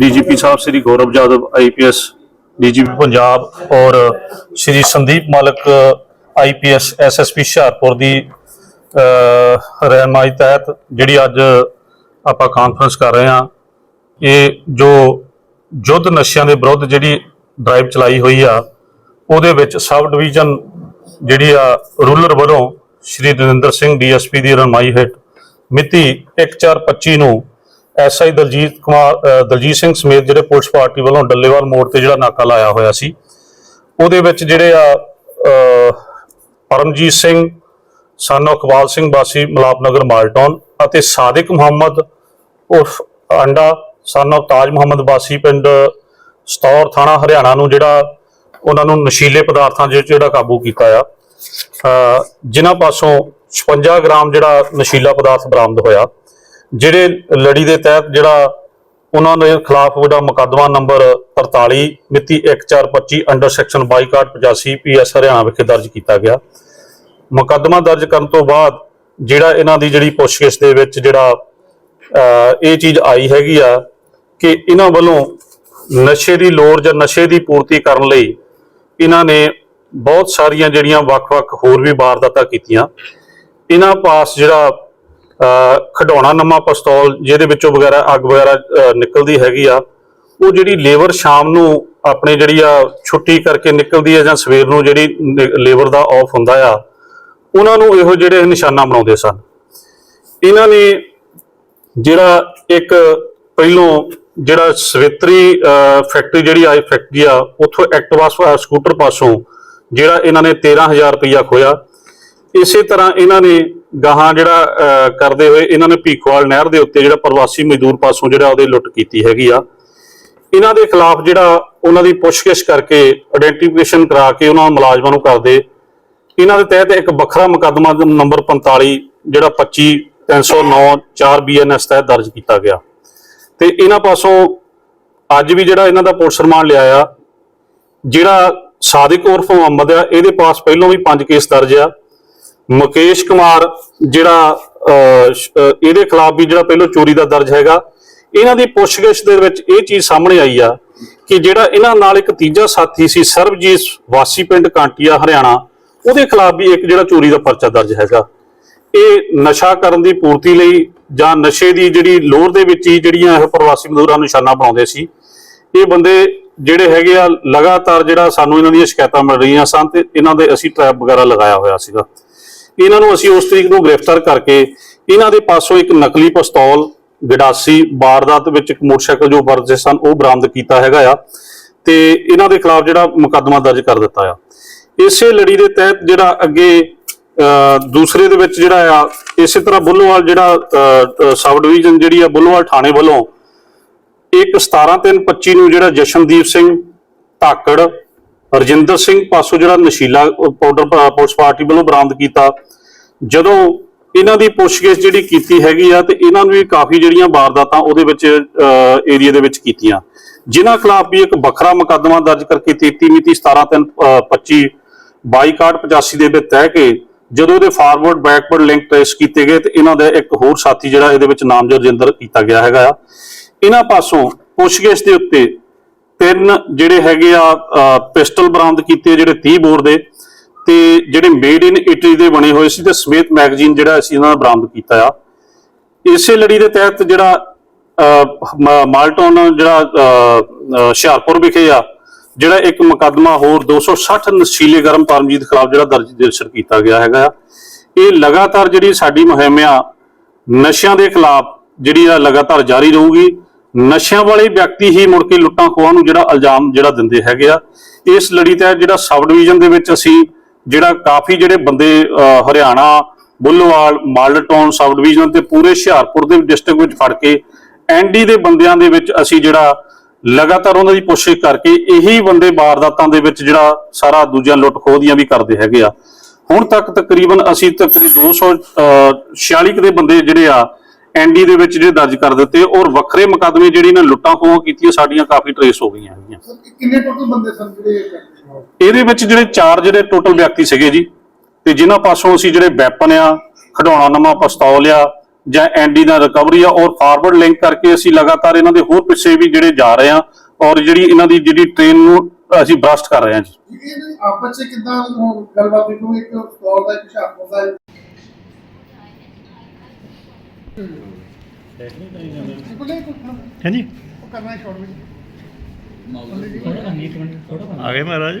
DGP ਸਾਹਿਬ Shri Gaurav Jadav IPS DGP Punjab ਔਰ Shri Sandeep Malik IPS SSP Hoshiarpur ਦੀ ਅਹ, ਰਹਿਨਮਾਈ ਤਹਿਤ ਜਿਹੜੀ ਅੱਜ ਆਪਾਂ ਕਾਨਫਰੰਸ ਕਰ ਰਹੇ ਹਾਂ ਇਹ ਜੋ ਯੁੱਧ ਨਸ਼ਿਆਂ ਦੇ ਵਿਰੁੱਧ ਜਿਹੜੀ ਡਰਾਈਵ ਚਲਾਈ ਹੋਈ ਆ ਉਹਦੇ ਵਿੱਚ ਸਬ ਡਿਵੀਜ਼ਨ ਜਿਹੜੀ ਆ ਰੂਲਰ ਵੱਲੋਂ ਸ਼੍ਰੀ ਦਵਿੰਦਰ ਸਿੰਘ ਡੀਐਸਪੀ ਦੀ ਰਹਿਨਮਾਈ ਹੇਠ ਮਿਤੀ 1425 ਨੂੰ ਐਸਆਈ ਦਲਜੀਤ ਕੁਮਾਰ ਦਲਜੀਤ ਸਿੰਘ ਸਮੇਤ ਜਿਹੜੇ ਪੁਲਿਸ ਪਾਰਟੀ ਵੱਲੋਂ ਡੱਲੇਵਾਲ ਮੋੜ ਤੇ ਜਿਹੜਾ ਨਾਕਾ ਲਾਇਆ ਹੋਇਆ ਸੀ, ਉਹਦੇ ਵਿੱਚ ਜਿਹੜੇ ਆ ਪਰਮਜੀਤ ਸਿੰਘ ਸਾਨੋ ਇਕਬਾਲ ਸਿੰਘ ਬਾਸੀ ਮਲਾਪਨਗਰ ਮਾਲਟੌਨ ਅਤੇ ਸਾਦਿਕ ਮੁਹੰਮਦ ਉਰਫ ਅੰਡਾ ਸਾਨੋ ਤਾਜ ਮੁਹੰਮਦ ਬਾਸੀ ਪਿੰਡ ਸਤੌਰ ਥਾਣਾ ਹਰਿਆਣਾ ਨੂੰ ਜਿਹੜਾ ਉਹਨਾਂ ਨੂੰ ਨਸ਼ੀਲੇ ਪਦਾਰਥਾਂ ਦੇ ਜਿਹੜਾ ਕਾਬੂ ਕੀਤਾ ਆ। ਜਿਨ੍ਹਾਂ ਪਾਸੋਂ 56 ਗ੍ਰਾਮ ਜਿਹੜਾ ਨਸ਼ੀਲਾ ਪਦਾਰਥ ਬਰਾਮਦ ਹੋਇਆ। ਜਿਹੜੇ ਲੜੀ ਦੇ ਤਹਿਤ ਜਿਹੜਾ ਉਹਨਾਂ ਦੇ ਖਿਲਾਫ ਜਿਹੜਾ ਮੁਕੱਦਮਾ ਨੰਬਰ 43 ਮਿਤੀ 1425 ਅੰਡਰ ਸੈਕਸ਼ਨ 2285 ਪੀਐਸ ਹਰਿਆਣਾ ਵਿਖੇ ਦਰਜ ਕੀਤਾ ਗਿਆ। ਮੁਕੱਦਮਾ ਦਰਜ ਕਰਨ ਤੋਂ ਬਾਅਦ ਜਿਹੜਾ ਇਹਨਾਂ ਦੀ ਜਿਹੜੀ ਪੁੱਛਗਿੱਛ ਦੇ ਵਿੱਚ ਜਿਹੜਾ ਇਹ ਚੀਜ਼ ਆਈ ਹੈਗੀ ਆ ਕਿ ਇਹਨਾਂ ਵੱਲੋਂ ਨਸ਼ੇ ਦੀ ਲੋੜ ਜਾਂ ਨਸ਼ੇ ਦੀ ਪੂਰਤੀ ਕਰਨ ਲਈ ਇਹਨਾਂ ਨੇ ਬਹੁਤ ਸਾਰੀਆਂ ਜਿਹੜੀਆਂ ਵੱਖ-ਵੱਖ ਹੋਰ ਵੀ ਵਾਰਦਾਤਾਂ ਕੀਤੀਆਂ। ਇਹਨਾਂ ਪਾਸ ਜਿਹੜਾ ਖਡਾਉਣਾ ਨਮਾ ਪਿਸਤੌਲ ਜਿਹਦੇ ਵਿੱਚੋਂ ਵਗੈਰਾ ਅੱਗ ਵਗੈਰਾ ਨਿਕਲਦੀ ਹੈਗੀ ਆ, ਉਹ ਜਿਹੜੀ ਲੇਬਰ ਸ਼ਾਮ ਨੂੰ ਆਪਣੇ ਜਿਹੜੀ ਆ ਛੁੱਟੀ ਕਰਕੇ ਨਿਕਲਦੀ ਆ ਜਾਂ ਸਵੇਰ ਨੂੰ ਜਿਹੜੀ ਲੇਬਰ ਦਾ ਆਫ ਹੁੰਦਾ ਆ, ਉਹਨਾਂ ਨੂੰ ਇਹੋ ਜਿਹੜੇ ਨਿਸ਼ਾਨਾ ਬਣਾਉਂਦੇ ਸਨ। ਇਹਨਾਂ ਨੇ ਜਿਹੜਾ ਇੱਕ ਪਹਿਲੋਂ ਜਿਹੜਾ ਸਵਿਤਰੀ ਫੈਕਟਰੀ ਜਿਹੜੀ ਆਈ ਫੈਕਟਰੀ ਆ, ਉੱਥੋਂ ਐਕਟਿਵਾ ਸ- ਸਕੂਟਰ ਪਾਸੋਂ ਜਿਹੜਾ ਇਹਨਾਂ ਨੇ 13000 ਰੁਪਇਆ ਖੋਇਆ। ਇਸੇ ਤਰ੍ਹਾਂ ਇਹਨਾਂ ਨੇ ਗਾਹਾਂ ਜਿਹੜਾ ਕਰਦੇ ਹੋਏ ਇਹਨਾਂ ਨੇ ਭੀਖਵਾਲ ਨਹਿਰ ਦੇ ਉੱਤੇ ਜਿਹੜਾ ਪ੍ਰਵਾਸੀ ਮਜ਼ਦੂਰ ਪਾਸੋਂ ਜਿਹੜਾ ਉਹਦੇ ਲੁੱਟ ਕੀਤੀ ਹੈਗੀ ਆ। ਇਹਨਾਂ ਦੇ ਖਿਲਾਫ ਜਿਹੜਾ ਉਹਨਾਂ ਦੀ ਪੁੱਛਗਿੱਛ ਕਰਕੇ ਆਇਡੈਂਟੀਫਿਕੇਸ਼ਨ ਕਰਾ ਕੇ ਉਹਨਾਂ ਮੁਲਾਜ਼ਮਾਂ ਨੂੰ ਕਰਦੇ। ਇਹਨਾਂ ਦੇ ਤਹਿਤ ਇੱਕ ਵੱਖਰਾ ਮੁਕੱਦਮਾ ਨੰਬਰ 45 ਜਿਹੜਾ 25 309 4 ਬੀਐਨਐਸ ਤਹਿਤ ਦਰਜ ਕੀਤਾ ਗਿਆ। ਤੇ ਇਹਨਾਂ ਪਾਸੋਂ ਅੱਜ ਵੀ ਜਿਹੜਾ ਇਹਨਾਂ ਦਾ ਪੁਲਿਸ ਰਿਮਾਂਡ ਲਿਆ ਆ, ਜਿਹੜਾ ਸਾਦਿਕ ਉਰਫ ਮੁਹੰਮਦ ਆ, ਇਹਦੇ ਪਾਸ ਪਹਿਲਾਂ ਵੀ ਪੰਜ ਕੇਸ ਦਰਜ ਆ। ਮੁਕੇਸ਼ ਕੁਮਾਰ ਜਿਹੜਾ ਇਹਦੇ ਖਿਲਾਫ ਵੀ ਜਿਹੜਾ ਪਹਿਲਾਂ ਚੋਰੀ ਦਾ ਦਰਜ ਹੈਗਾ, ਇਹਨਾਂ ਦੀ ਪੁੱਛਗਿੱਛ ਦੇ ਵਿੱਚ ਇਹ ਚੀਜ਼ ਸਾਹਮਣੇ ਆਈ ਆ ਕਿ ਜਿਹੜਾ ਇਹਨਾਂ ਨਾਲ ਇੱਕ ਤੀਜਾ ਸਾਥੀ ਸੀ ਸਰਬਜੀਤ ਵਾਸੀ ਪਿੰਡ ਕਾਂਟੀਆ, ਹਰਿਆਣਾ, ਉਹਦੇ ਖਿਲਾਫ ਵੀ ਇੱਕ ਜਿਹੜਾ ਚੋਰੀ ਦਾ ਪਰਚਾ ਦਰਜ ਹੈਗਾ। ਇਹ ਨਸ਼ਾ ਕਰਨ ਦੀ ਪੂਰਤੀ ਲਈ ਜਾਂ ਨਸ਼ੇ ਦੀ ਜਿਹੜੀ ਲੋੜ ਦੇ ਵਿੱਚ ਹੀ ਜਿਹੜੀਆਂ ਇਹ ਪ੍ਰਵਾਸੀ ਮਜ਼ਦੂਰਾਂ ਨੂੰ ਨਿਸ਼ਾਨਾ ਬਣਾਉਂਦੇ ਸੀ, ਇਹ ਬੰਦੇ ਜਿਹੜੇ ਹੈਗੇ ਆ ਲਗਾਤਾਰ ਜਿਹੜਾ ਸਾਨੂੰ ਇਹਨਾਂ ਦੀਆਂ ਸ਼ਿਕਾਇਤਾਂ ਮਿਲ ਰਹੀਆਂ ਸਨ ਤੇ ਇਹਨਾਂ ਦੇ ਅਸੀਂ ਟ੍ਰੈਪ ਵਗੈਰਾ ਲਗਾਇਆ ਹੋਇਆ ਸੀਗਾ। ਇਹਨਾਂ ਨੂੰ ਅਸੀਂ ਉਸ ਤਰੀਕ ਨੂੰ ਗ੍ਰਿਫਤਾਰ ਕਰਕੇ ਇਹਨਾਂ ਦੇ ਪਾਸੋਂ ਇੱਕ ਨਕਲੀ ਪਿਸਤੌਲ, ਗਡਾਸੀ ਵਾਰਦਾਤ ਵਿੱਚ ਇੱਕ ਮੋਟਰਸਾਈਕਲ ਜੋ ਵਰਤੇ ਸਨ, ਉਹ ਬਰਾਮਦ ਕੀਤਾ ਹੈਗਾ ਆ ਤੇ ਇਹਨਾਂ ਦੇ ਖਿਲਾਫ ਜਿਹੜਾ ਮੁਕੱਦਮਾ ਦਰਜ ਕਰ ਦਿੱਤਾ ਆ। ਇਸੇ ਲੜੀ ਦੇ ਤਹਿਤ ਜਿਹੜਾ ਅੱਗੇ ਦੂਸਰੇ ਦੇ ਵਿੱਚ ਜਿਹੜਾ ਆ, ਇਸੇ ਤਰ੍ਹਾਂ ਬੁੱਲੋਵਾਲ ਜਿਹੜਾ ਸਬ ਡਿਵੀਜ਼ਨ ਜਿਹੜੀ ਆ ਬੁੱਲੋਵਾਲ ਥਾਣੇ ਵੱਲੋਂ ਇੱਕ 17/3/25 ਨੂੰ ਜਿਹੜਾ ਜਸ਼ਨਦੀਪ ਸਿੰਘ ਧਾਕੜ ਰਜਿੰਦਰ ਸਿੰਘ ਪਾਸੋਂ ਜਿਹੜਾ ਨਸ਼ੀਲਾ ਪਾਊਡਰ ਪੁਲਿਸ ਪਾਰਟੀ ਵੱਲੋਂ ਬਰਾਮਦ ਕੀਤਾ, ਜਦੋਂ ਇਹਨਾਂ ਦੀ ਪੁੱਛਗਿੱਛ ਜਿਹੜੀ ਕੀਤੀ ਹੈਗੀ ਆ ਤੇ ਇਹਨਾਂ ਨੂੰ ਵੀ ਕਾਫੀ ਜਿਹੜੀਆਂ ਵਾਰਦਾਤਾਂ ਉਹਦੇ ਵਿੱਚ ਏਰੀਆ ਦੇ ਵਿੱਚ ਕੀਤੀਆਂ। ਜਿਨ੍ਹਾਂ ਖਿਲਾਫ ਵੀ ਇੱਕ ਵੱਖਰਾ ਮੁਕੱਦਮਾ ਦਰਜ ਕਰਕੇ 33 ਮਿਤੀ 17/3/25 2285 ਦੇ ਵਿੱਚ ਤਹਿ ਕੇ ਜਦੋਂ ਇਹਦੇ ਫਾਰਵਰਡ ਬੈਕਵਰਡ ਲਿੰਕ ਟ੍ਰੇਸ ਕੀਤੇ ਗਏ ਤੇ ਇਹਨਾਂ ਦਾ ਇੱਕ ਹੋਰ ਸਾਥੀ ਜਿਹੜਾ ਇਹਦੇ ਵਿੱਚ ਨਾਮਜ਼ਦ ਰਜਿੰਦਰ ਕੀਤਾ ਗਿਆ ਹੈਗਾ ਆ। ਇਹਨਾਂ ਪਾਸੋਂ ਪੁੱਛਗਿੱਛ ਦੇ ਉੱਤੇ ਤਿੰਨ ਜਿਹੜੇ ਹੈਗੇ ਆ ਪਿਸਟਲ ਬਰਾਮਦ ਕੀਤੇ ਜਿਹੜੇ 30 ਬੋਰ ਦੇ ਤੇ ਜਿਹੜੇ ਮੇਡ ਇਨ ਇਟਲੀ ਦੇ ਬਣੇ ਹੋਏ ਸੀ ਤੇ ਸਮੇਤ ਮੈਗਜ਼ੀਨ ਜਿਹੜਾ ਅਸੀਂ ਇਹਨਾਂ ਦਾ ਬਰਾਮਦ ਕੀਤਾ ਆ। ਇਸੇ ਲੜੀ ਦੇ ਤਹਿਤ ਜਿਹੜਾ ਮ- ਮਾਲਟਨ ਜਿਹੜਾ ਹੁਸ਼ਿਆਰਪੁਰ ਵਿਖੇ ਆ, ਜਿਹੜਾ ਇੱਕ ਮੁਕੱਦਮਾ ਹੋਰ 260 ਨਸ਼ੀਲੇ ਗਰਮ ਪਰਮਜੀਤ ਖਿਲਾਫ ਜਿਹੜਾ ਦਰਜ ਰਜਿਸਟਰ ਕੀਤਾ ਗਿਆ ਹੈਗਾ ਆ। ਇਹ ਲਗਾਤਾਰ ਜਿਹੜੀ ਸਾਡੀ ਮੁਹਿੰਮ ਆ, ਨਸ਼ਿਆਂ ਦੇ ਖਿਲਾਫ ਜਿਹੜੀ ਆ ਲਗਾਤਾਰ ਜਾਰੀ ਰਹੂਗੀ। ਨਸ਼ਿਆਂ ਵਾਲੇ ਵਿਅਕਤੀ ਹੀ ਮੁੜ ਕੇ ਲੁੱਟਾਂ ਖੋਹਾਂ ਨੂੰ ਜਿਹੜਾ ਇਲਜ਼ਾਮ ਜਿਹੜਾ ਦਿੰਦੇ ਹੈਗੇ ਆ। ਇਸ ਲੜੀ ਤਹਿਤ ਜਿਹੜਾ ਸਬ ਡਿਵੀਜ਼ਨ ਦੇ ਵਿੱਚ ਅਸੀਂ ਜਿਹੜਾ ਕਾਫੀ ਜਿਹੜੇ ਬੰਦੇ ਅਹ, ਹਰਿਆਣਾ ਬੁੱਲੋਵਾਲ ਮਾਲਟਾਊਨ ਸਬ ਡਿਵੀਜ਼ਨ ਤੇ ਪੂਰੇ ਹੁਸ਼ਿਆਰਪੁਰ ਦੇ ਡਿਸਟ੍ਰਿਕਟ ਵਿੱਚ ਫੜ ਕੇ ਐਨਡੀ ਦੇ ਬੰਦਿਆਂ ਦੇ ਵਿੱਚ ਅਸੀਂ ਜਿਹੜਾ ਲਗਾਤਾਰ ਉਹਨਾਂ ਦੀ ਪੁੱਛਿਸ਼ ਕਰਕੇ ਇਹੀ ਬੰਦੇ ਵਾਰਦਾਤਾਂ ਦੇ ਵਿੱਚ ਜਿਹੜਾ ਸਾਰਾ ਦੂਜਿਆਂ ਲੁੱਟ ਖੋਹ ਦੀਆਂ ਵੀ ਕਰਦੇ ਹੈਗੇ ਆ। ਹੁਣ ਤੱਕ ਤਕਰੀਬਨ ਅਸੀਂ ਤਕਰੀਬਨ 246 ਕੁ ਦੇ ਬੰਦੇ ਜਿਹੜੇ ਆ ਐਨਡੀ ਦੇ ਵਿੱਚ ਜਿਹੜੇ ਦਰਜ ਕਰ ਦਿੱਤੇ ਔਰ ਵੱਖਰੇ ਮੁਕੱਦਮੇ ਜਿਹੜੀ ਇਹਨਾਂ ਲੁੱਟਾਂ ਖੋਹਾਂ ਕੀਤੀਆਂ ਸਾਡੀਆਂ ਕਾਫੀ ਟਰੇਸ ਹੋ ਗਈਆਂ ਹੈਗੀਆਂ ਸਰ ਕਿੰਨੇ ਟੋਟਲ ਬੰਦੇ ਸਨ ਜਿਹੜੇ? ਇਹਦੇ ਵਿੱਚ ਜਿਹੜੇ ਚਾਰ ਜਿਹੜੇ ਟੋਟਲ ਵਿਅਕਤੀ ਸੀਗੇ ਜੀ ਤੇ ਜਿਨ੍ਹਾਂ ਪਾਸੋਂ ਅਸੀਂ ਜਿਹੜੇ ਵੈਪਨ ਆ ਖਡਾਉਣਾ ਨਵਾਂ ਪਿਸਤੌਲ ਆ ਜਾਂ ਐਂਡੀ ਨਾਲ ਰਿਕਵਰੀ ਆ ਔਰ ਫਾਰਵਰਡ ਲਿੰਕ ਕਰਕੇ ਅਸੀਂ ਲਗਾਤਾਰ ਇਹਨਾਂ ਦੇ ਹੋਰ ਪਿੱਛੇ ਵੀ ਜਿਹੜੇ ਜਾ ਰਹੇ ਆ ਔਰ ਜਿਹੜੀ ਇਹਨਾਂ ਦੀ ਜਿਹੜੀ ਟ੍ਰੇਨ ਨੂੰ ਅਸੀਂ ਬਰਸਟ ਕਰ ਰਹੇ ਹਾਂ ਜੀ ਆਪਸ ਵਿੱਚ ਕਿੱਦਾਂ ਗੱਲਬਾਤ ਹੋਈ ਇੱਕ ਫਲੋਰ ਦਾ ਇੱਕ ਹੁਸ਼ਿਆਰਪੁਰ ਦਾ ਹੈ। ਹਾਂਜੀ। ਉਹ ਕਰਨਾ ਸ਼ਾਰਟ ਵਿੱਚ ਆ ਗਏ ਮਹਾਰਾਜ।